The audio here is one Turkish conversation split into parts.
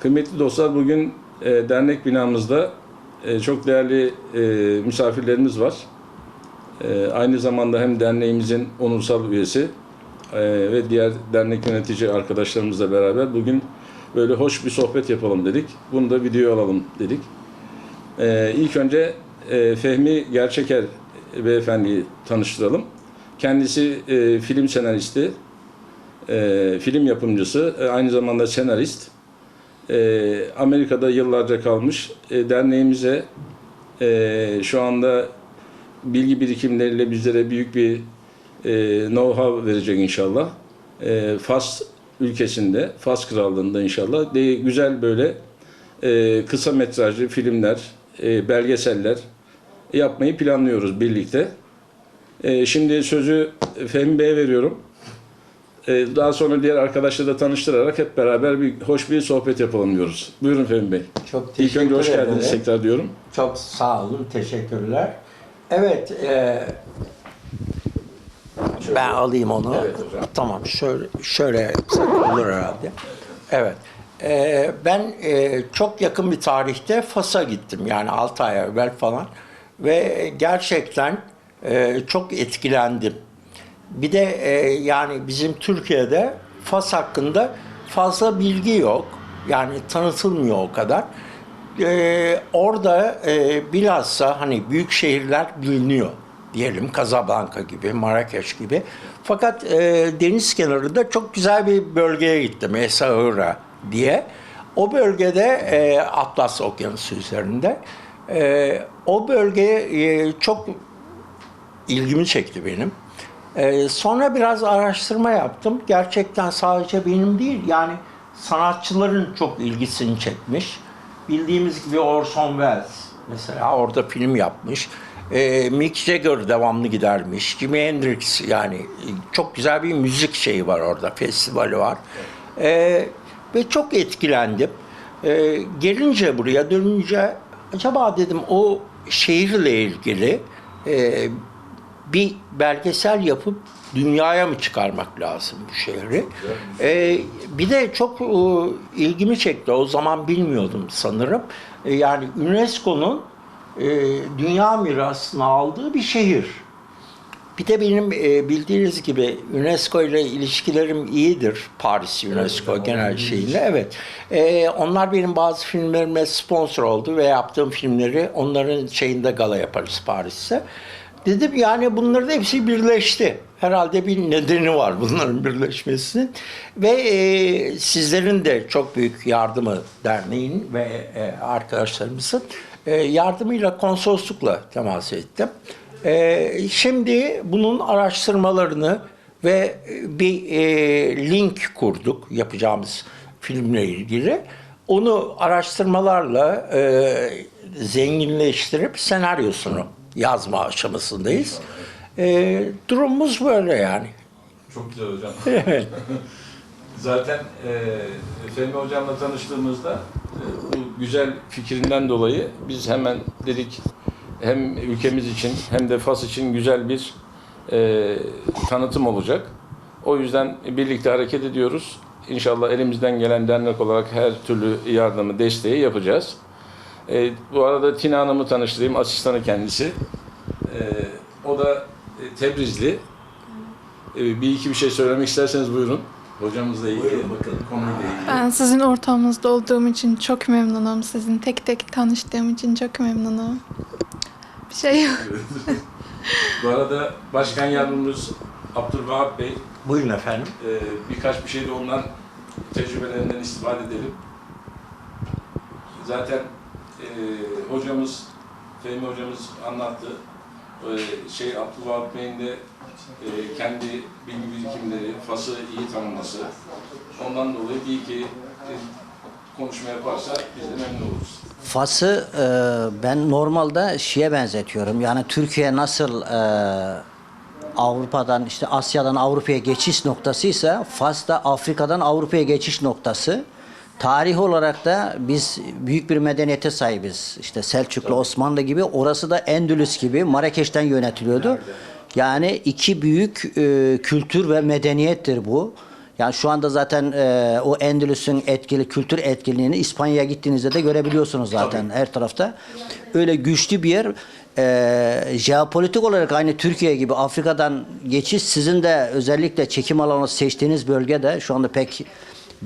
Kıymetli dostlar bugün e, dernek binamızda e, çok değerli e, misafirlerimiz var. E, aynı zamanda hem derneğimizin onursal üyesi e, ve diğer dernek yönetici arkadaşlarımızla beraber bugün böyle hoş bir sohbet yapalım dedik. Bunu da video alalım dedik. E, ilk önce e, Fehmi Gerçeker beyefendiyi tanıştıralım. Kendisi e, film senaristi, e, film yapımcısı, e, aynı zamanda senarist. E, Amerika'da yıllarca kalmış. E, derneğimize e, şu anda bilgi birikimleriyle bizlere büyük bir e, know-how verecek inşallah. E, Fas ülkesinde, Fas Krallığı'nda inşallah de, güzel böyle e, kısa metrajlı filmler, e, belgeseller yapmayı planlıyoruz birlikte. E, şimdi sözü Fehmi Bey'e veriyorum. E, daha sonra diğer arkadaşları da tanıştırarak hep beraber bir hoş bir sohbet yapalım diyoruz. Buyurun Fehmi Bey. Çok İlk teşekkür önce hoş ederim. geldiniz tekrar diyorum. Çok sağ olun, teşekkürler. Evet, e, ben alayım onu. Evet hocam. Tamam, şöyle şöyle yapsak olur herhalde. Evet. E, ben e, çok yakın bir tarihte Fas'a gittim yani 6 ay evvel falan ve gerçekten e, çok etkilendim. Bir de e, yani bizim Türkiye'de Fas hakkında fazla bilgi yok. Yani tanıtılmıyor o kadar. E, orada e, bilhassa hani büyük şehirler biliniyor diyelim Casablanca gibi, Marrakeş gibi. Fakat e, deniz kenarında çok güzel bir bölgeye gittim, Essaouira diye. O bölgede e, Atlas Okyanusu üzerinde. E, o bölge e, çok ilgimi çekti benim. Ee, sonra biraz araştırma yaptım. Gerçekten sadece benim değil, yani sanatçıların çok ilgisini çekmiş. Bildiğimiz gibi Orson Welles mesela orada film yapmış. Ee, Mick Jagger devamlı gidermiş. Jimi Hendrix yani çok güzel bir müzik şeyi var orada, festivali var. Ee, ve çok etkilendim. Ee, gelince buraya dönünce acaba dedim o şehirle ilgili e, bir belgesel yapıp dünyaya mı çıkarmak lazım bu şehri? Ee, bir de çok e, ilgimi çekti. O zaman bilmiyordum sanırım. E, yani UNESCO'nun e, dünya mirasına aldığı bir şehir. Bir de benim e, bildiğiniz gibi UNESCO ile ilişkilerim iyidir. Paris UNESCO genel şeyinde. Evet. E, onlar benim bazı filmlerime sponsor oldu ve yaptığım filmleri onların şeyinde gala yaparız Paris'te. Dedim yani bunların hepsi birleşti. Herhalde bir nedeni var bunların birleşmesinin. Ve e, sizlerin de çok büyük yardımı derneğin ve e, arkadaşlarımızın e, yardımıyla konsoloslukla temas ettim. E, şimdi bunun araştırmalarını ve bir e, link kurduk yapacağımız filmle ilgili. Onu araştırmalarla e, zenginleştirip senaryosunu yazma aşamasındayız. E, durumumuz böyle yani. Çok güzel hocam. Evet. Zaten e, Fehmi hocamla tanıştığımızda e, bu güzel fikrinden dolayı biz hemen dedik hem ülkemiz için hem de Fas için güzel bir e, tanıtım olacak. O yüzden birlikte hareket ediyoruz. İnşallah elimizden gelen dernek olarak her türlü yardımı, desteği yapacağız. E, bu arada Tina Hanım'ı tanıştırayım, asistanı kendisi. E, o da e, Tebrizli. E, bir iki bir şey söylemek isterseniz buyurun. Hocamızla ilgili, bakın konuyla ilgili. Ben sizin ortamınızda olduğum için çok memnunum. Sizin tek tek tanıştığım için çok memnunum. Bir şey yok. Bu arada Başkan Yardımcımız Abdülvahap Bey Buyurun efendim. e, birkaç bir şey de ondan tecrübelerinden istifade edelim. Zaten e, hocamız, Fehmi hocamız anlattı. E, şey Abdülvahap Bey'in de e, kendi bilgi birikimleri, Fas'ı iyi tanıması. Ondan dolayı iyi ki e, konuşma yaparsa biz de memnun oluruz. Fas'ı e, ben normalde şeye benzetiyorum. Yani Türkiye nasıl e, Avrupa'dan işte Asya'dan Avrupa'ya geçiş noktasıysa Fas da Afrika'dan Avrupa'ya geçiş noktası. Tarih olarak da biz büyük bir medeniyete sahibiz. İşte Selçuklu, Osmanlı gibi. Orası da Endülüs gibi Marrakeş'ten yönetiliyordu. Yani iki büyük e, kültür ve medeniyettir bu. Yani şu anda zaten e, o Endülüs'ün etkili kültür etkinliğini İspanya'ya gittiğinizde de görebiliyorsunuz zaten her tarafta. Öyle güçlü bir yer. E, jeopolitik olarak aynı Türkiye gibi Afrika'dan geçiş sizin de özellikle çekim alanı seçtiğiniz bölgede şu anda pek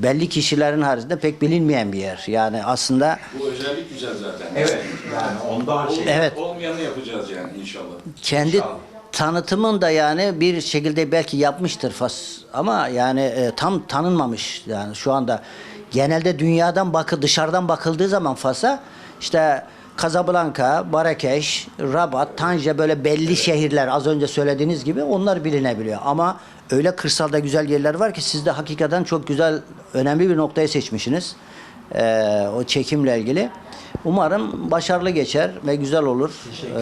belli kişilerin haricinde pek bilinmeyen bir yer. Yani aslında Bu özellik güzel zaten. Evet. Yani ondan şey. evet Olmayanı yapacağız yani inşallah. kendi tanıtımın da yani bir şekilde belki yapmıştır Fas ama yani e, tam tanınmamış yani şu anda genelde dünyadan bakı dışarıdan bakıldığı zaman Fas'a işte Casablanca, Marrakeş, Rabat, Tanja böyle belli şehirler az önce söylediğiniz gibi onlar bilinebiliyor. Ama öyle kırsalda güzel yerler var ki siz de hakikaten çok güzel önemli bir noktayı seçmişsiniz. Ee, o çekimle ilgili. Umarım başarılı geçer ve güzel olur. Ee,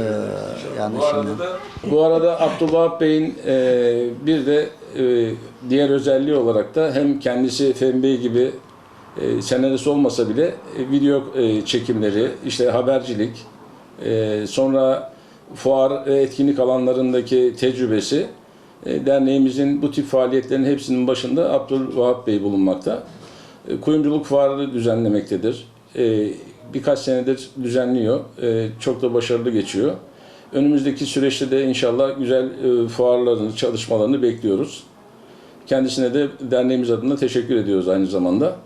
yani Bu şimdi. arada da bu arada Abdullah Bey'in e, bir de e, diğer özelliği olarak da hem kendisi Fehmi Bey gibi e, olmasa bile e, video e, çekimleri, işte habercilik, e, sonra fuar etkinlik alanlarındaki tecrübesi derneğimizin bu tip faaliyetlerin hepsinin başında Abdülvahap Bey bulunmakta. Kuyumculuk fuarı düzenlemektedir. Birkaç senedir düzenliyor. Çok da başarılı geçiyor. Önümüzdeki süreçte de inşallah güzel fuarlarını, çalışmalarını bekliyoruz. Kendisine de derneğimiz adına teşekkür ediyoruz aynı zamanda.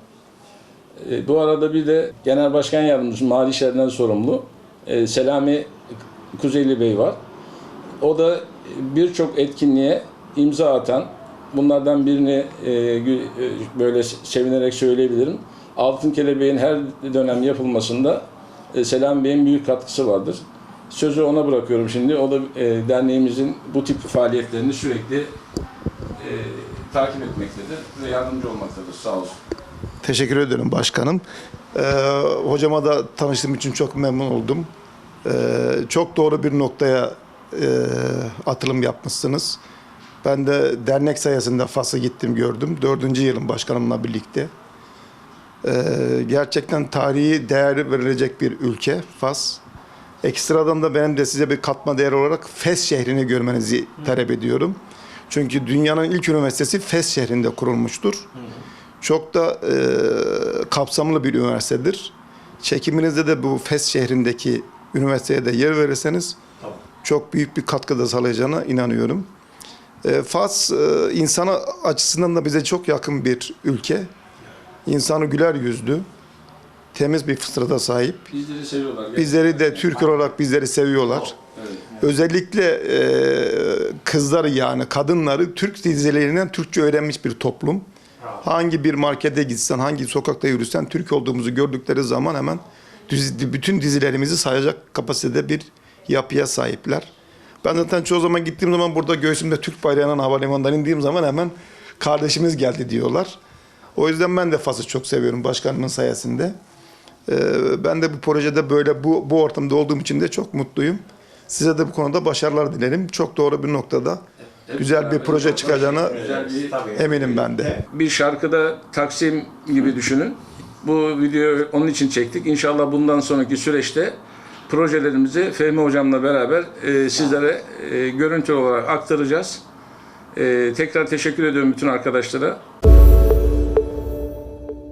E, Bu arada bir de Genel Başkan Yardımcısı Mali İşlerden sorumlu e, Selami Kuzeyli Bey var. O da birçok etkinliğe imza atan, bunlardan birini e, e, böyle sevinerek söyleyebilirim. Altın Kelebeğin her dönem yapılmasında e, Selam Bey'in büyük katkısı vardır. Sözü ona bırakıyorum şimdi. O da e, derneğimizin bu tip faaliyetlerini sürekli e, takip etmektedir ve yardımcı olmaktadır. Sağ olsun. Teşekkür ederim başkanım. Ee, hocama da tanıştığım için çok memnun oldum. Ee, çok doğru bir noktaya e, atılım yapmışsınız. Ben de dernek sayesinde Fas'a gittim gördüm. Dördüncü yılım başkanımla birlikte. Ee, gerçekten tarihi değer verilecek bir ülke Fas. Ekstradan da benim de size bir katma değer olarak Fes şehrini görmenizi talep ediyorum. Çünkü dünyanın ilk üniversitesi Fes şehrinde kurulmuştur. Çok da e, kapsamlı bir üniversitedir. Çekiminizde de bu Fes şehrindeki üniversiteye de yer verirseniz çok büyük bir katkıda sağlayacağına inanıyorum. E, Fas e, insana açısından da bize çok yakın bir ülke. İnsanı güler yüzlü, temiz bir fıtrata sahip. Bizleri seviyorlar. Bizleri de Türk olarak bizleri seviyorlar. Evet. Özellikle e, kızları yani kadınları Türk dizilerinden Türkçe öğrenmiş bir toplum. Hangi bir markete gitsen, hangi sokakta yürüsen Türk olduğumuzu gördükleri zaman hemen dizi- bütün dizilerimizi sayacak kapasitede bir yapıya sahipler. Ben zaten çoğu zaman gittiğim zaman burada göğsümde Türk bayrağının havalimanından indiğim zaman hemen kardeşimiz geldi diyorlar. O yüzden ben de Fas'ı çok seviyorum başkanımın sayesinde. Ee, ben de bu projede böyle bu, bu ortamda olduğum için de çok mutluyum. Size de bu konuda başarılar dilerim. Çok doğru bir noktada güzel bir proje bir eminim ben de. bir şarkıda Taksim gibi düşünün. Bu videoyu onun için çektik. İnşallah bundan sonraki süreçte projelerimizi Fehmi Hocam'la beraber e, sizlere e, görüntü olarak aktaracağız. E, tekrar teşekkür ediyorum bütün arkadaşlara.